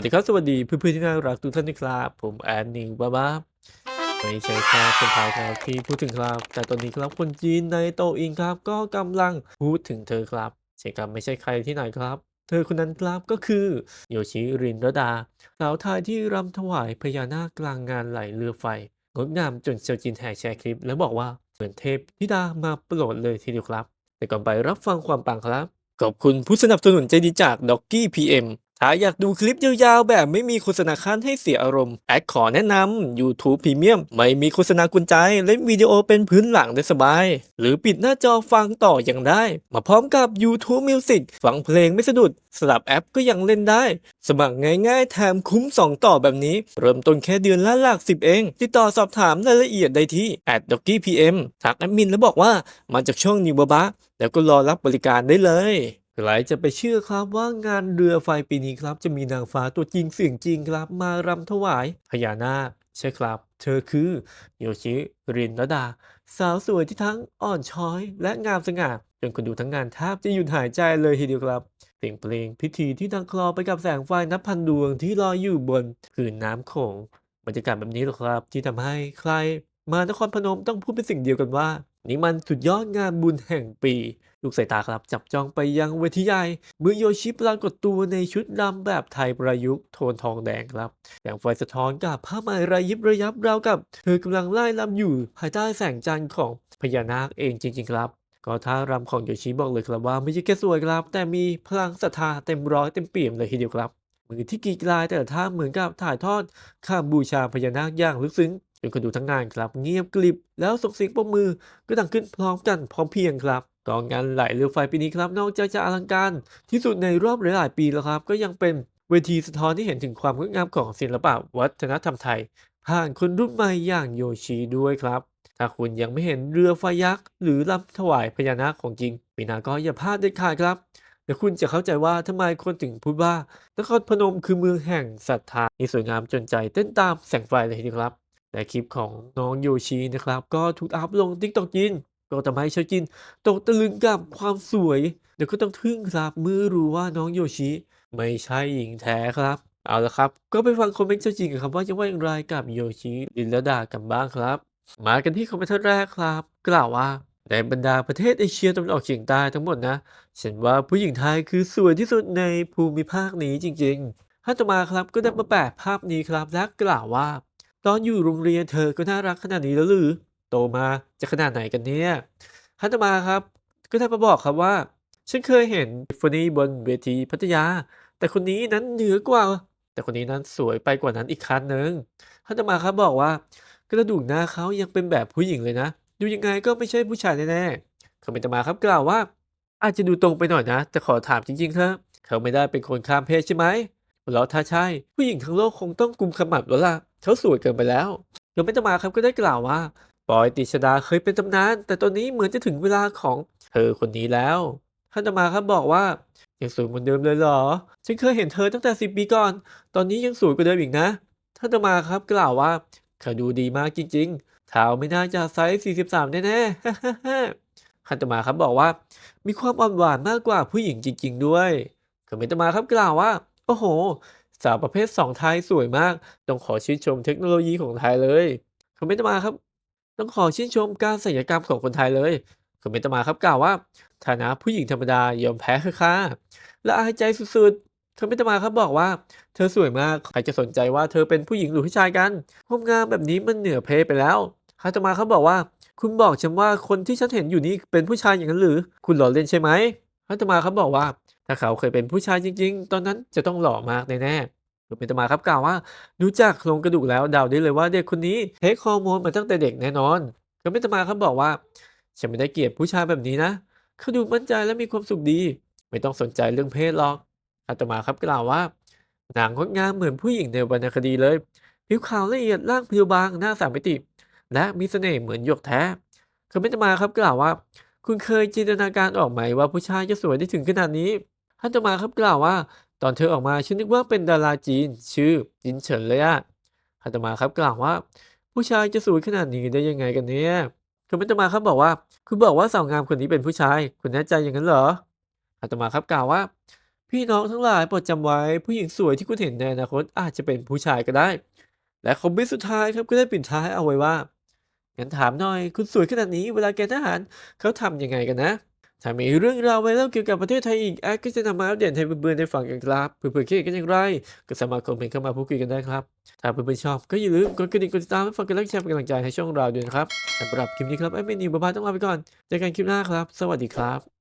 วัสดีครับ สวัสดีเพื่อนๆที่น่ารักทุกท่านนะครับ ผมแอนนิงบ้าบ้าไม่ใช่แค่คนไทยครับที่พูดถึงครับ แต่ตอนนี้ครับคนจีนในโตอิงครับ ก็กำลังพูดถึงเธอครับใช่ครับไม่ใช่ใครที่ไหนครับ เธอคนนั้นครับก็คือโยชิรินรดา สาวไทยที่รำถวายพญานาคกลางงานไหลเรือไฟงดงามจนชาวจีนแห่แชร์คลิป แล้วบอกว่าเหมือนเทพธิดามาโปรดเลยทีเดียวครับ แต่ก่อนไปรับฟังความปังครับขอบคุณผู้สนับสนุนใจดีจาก d o อกกี้ PM ถ้าอยากดูคลิปยาวๆ แบบไม่มีโฆษณาขั้นให้เสียอารมณ์ แอดขอแนะนำ YouTube Premium ไม่มีโฆษณากุญใจ เล่นวิดีโอเป็นพื้นหลังได้สบาย หรือปิดหน้าจอฟังต่อยังได้ มาพร้อมกับ YouTube Music ฟังเพลงไม่สะดุด สลับแอปก็ยังเล่นได้ สมัครง่ายๆ แถมคุ้ม 2 ต่อแบบนี้ เริ่มต้นแค่เดือนละหลักสิบเอง ติดต่อสอบถามรายละเอียดได้ที่ d o c k y PM ทักแอดมินแล้วบอกว่ามาจากช่องนิวบะแล้วก็รอรับบริการได้เลย ใครจะไปเชื่อครับว่างานเรือไฟปีนี้ครับ จะมีนางฟ้าตัวจริงเสียงจริงครับ มารำถวายพญานาคใช่ครับ เธอคือโยชิรินรดา สาวสวยที่ทั้งอ่อนช้อย และงามสง่าจนคนดูทั้งงานแทบจะหยุดหายใจเลยทีเดียวครับเสียงเพลงพิธีที่ดังคลอไปกับแสงไฟนับพันดวงที่ลอยอยู่บนผืนน้ำโขงบรรยากาศแบบนี้หรอครับ ที่ทำให้ใครมานครพนมต้องพูดเป็นสิ่งเดียวกันว่า นี่มันสุดยอดงานบุญแห่งปี ลูกสายตาครับ จับจ้องไปยังเวทีใหญ่เมื่อโยชิปรากฏตัวในชุดดำแบบไทยประยุกต์โทนทองแดงครับแสงไฟสะท้อนกับผ้าไหมระยิบระยับราวกับ เธอกำลังไล่ลำอยู่ ภายใต้แสงจันทร์ของพญานาคเองจริง ๆ ครับก็ท่ารำของโยชิบอกเลยครับว่าไม่ใช่แค่สวยครับ แต่มีพลังศรัทธาเต็มร้อยเต็มเปี่ยมเลยทีเดียวครับมือที่กรีดลายแต่ละท่าเหมือนกับถ่ายทอดข้ามบูชาพญานาคอย่างลึกซึ้ง จนคนดูทั้งงานครับเงียบกริบแล้วส่งเสียงปรบมือก็ดังขึ้นพร้อมกันพร้อมเพียงครับกองงานไหลเรือไฟปีนี้ครับนอกจากจะอลังการ ที่สุดในรอบหลายปีแล้วครับ ก็ยังเป็นเวทีสะท้อนที่เห็นถึงความงดงามของศิลปะวัฒนธรรมไทย ผ่านคนรุ่นใหม่อย่างโยชิด้วยครับ ถ้าคุณยังไม่เห็นเรือไฟยักษ์ หรือลำถวายพญานาคของจริงปีหน้าก็อย่าพลาดเด็ดขาดครับเดี๋ยวคุณจะเข้าใจว่าทำไมคนถึงพูดว่านครพนมคือเมืองแห่งศรัทธาที่สวยงามจนใจเต้นตามแสงไฟเลยทีเดียวครับ และคลิปของน้องโยชินะครับ ก็ถูกอัพลง t ิ k t o k จีนก็ทำให้ชาวจีนตกตะลึงกับความสวยเดี๋ยวก็ต้องทึ่งครับเมื่อรู้ว่าน้องโยชิไม่ใช่หญิงแท้ครับ เอาละครับ ก็ไปฟังคอมเมนต์ชาวจีนกันครับว่าจะว่าอย่างไรกับโยชิลินละดากันบ้างครับ มากันที่คอมเมนต์แรกครับ กล่าวว่าในบรรดาประเทศเอเชียตะวันออกเฉียงใต้ทั้งหมดนะฉันว่าผู้หญิงไทยคือสวยที่สุดในภูมิภาคนี้จริงๆท่านต่อมาครับก็ได้มาแปะภาพนี้ครับและกล่าวว่า ตอนอยู่โรงเรียนเธอก็น่ารักขนาดนี้แล้วหรือโตมาจะขนาดไหนกันเนี่ยท่านตมาครับ ก็ได้มาบอกครับว่า ฉันเคยเห็นฟนี่บนเวทีพัทยา แต่คนนี้นั้นเหนือกว่า แต่คนนี้นั้นสวยไปกว่านั้นอีกคันหนึ่งท่านตมาครับบอกว่ากระดูกหน้าเขายังเป็นแบบผู้หญิงเลยนะ ดูยังไงก็ไม่ใช่ผู้ชายแน่ๆคอมเมนต์มาครับกล่าวว่า อาจจะดูตรงไปหน่อยนะ แต่ขอถามจริงๆเถอะเขาไม่ได้เป็นคนข้ามเพศใช่ไหมแล้วถ้าใช่ ผู้หญิงทั้งโลกคงต้องกุมขมับแล้วล่ะ เขาสวยเกินไปแล้วคอมเมนตมาครับก็ได้กล่าวว่าปอยติชดาเคยเป็นตำนาน แต่ตอนนี้เหมือนจะถึงเวลาของเธอคนนี้แล้วท่านตมาครับบอกว่ายังสวยเหมือนเดิมเลยเหรอ ฉันเคยเห็นเธอตั้งแต่สิบปีก่อน ตอนนี้ยังสวยกว่าเดิมอีกนะท่านตมาครับกล่าวว่าเขาดูดีมากจริงๆเท้าไม่น่าจะไซส์43 แน่ๆท่านตมาครับบอกว่า มีความอ่อนหวานมากกว่าผู้หญิงจริง ๆ ด้วยคอมเมนตมาครับกล่าวว่า โอ้โห สาวประเภท 2 ไทยสวยมาก ต้องขอชื่นชมเทคโนโลยีของไทยเลยคอมเมนต์มาครับ ต้องขอชื่นชมการศัลยกรรมของคนไทยเลยคอมเมนต์มาครับกล่าวว่าฐานะผู้หญิงธรรมดายอมแพ้คือค่ะและอายใจสุดๆคอมเมนต์มาครับบอกว่า เธอสวยมากใครจะสนใจว่าเธอเป็นผู้หญิงหรือผู้ชายกันความงามแบบนี้มันเหนือเพศไปแล้วคาต่อมาเขาบบอกว่า คุณบอกฉันว่าคนที่ฉันเห็นอยู่นี่เป็นผู้ชายอย่างนั้นหรือ คุณหล่อเล่นใช่ไหม คาต่อมาเขาบบอกว่า ถ้าเขาเคยเป็นผู้ชายจริง ๆ ตอนนั้นจะต้องหล่อมากแน่ๆคอมเมนต์ต่อมาครับกล่าวว่าดูจากโครงกระดูกแล้วเดาได้เลยว่าเด็กคนนี้เทคฮอร์โมนมาตั้งแต่เด็กแน่นอนคอมเมนตมาครับบอกว่าฉันไม่ได้เกลียดผู้ชายแบบนี้นะเขาดูมั่นใจและมีความสุขดี ไม่ต้องสนใจเรื่องเพศหรอกอาตมาครับกล่าวว่านางงดงามเหมือนผู้หญิงในวรรณคดีเลย ผิวขาวละเอียดร่างเพรียวบางหน้าสามมิติ และมีเสน่ห์เหมือนหยกแท้คอเมนตมาครับกล่าวว่า คุณเคยจินตนาการออกไหมว่าผู้ชายจะสวยได้ถึงขนาดนี้ท่านต่อมาครับกล่าวว่า ตอนเธอออกมาฉันนึกว่าเป็นดาราจีน ชื่อจินเฉินเลยอะท่านต่อมาครับกล่าวว่า ผู้ชายจะสวยขนาดนี้ได้ยังไงกันเนี่ยคอมเมนต์ต่มาครับบอกว่า คุณบอกว่าสาวงามคนนี้เป็นผู้ชาย คุณแน่ใจอย่างนั้นเหรออาตมาครับกล่าวว่า พี่น้องทั้งหลายโปรดจำไว้ผู้หญิงสวยที่คุณเห็นในอนาคตอาจจะเป็นผู้ชายก็ได้ และคอมเมนต์สุดท้ายครับก็ได้ปิดท้ายเอาไว้ว่า งั้นถามหน่อยคุณสวยขนาดนี้เวลาเกณฑ์ทหารเขาทำยังไงกันนะ ถ้ามีเรื่องราวไว้เลเกี่ยวกับประเทศไทยอีกแอดก็จะนำมาอัปเดตให้เพื่อนๆได้ฟังกันครับเพื่อนๆคิดกันอย่างไร ก็สามารถคอมเมนต์เข้ามาพูดคุยกันได้ครับ ถ้าเพื่อนๆชอบก็อย่าลืมกดกระดิ่งกดติดตามและฝากกดไลค์แชร์เป็นกำลังใจให้ช่องเราด้วยนะครับสำหรับคลิปนี้ครับไอ้เมนิวบ้าๆต้องลาไปก่อนเจอกันคลิปหน้าครับ สวัสดีครับ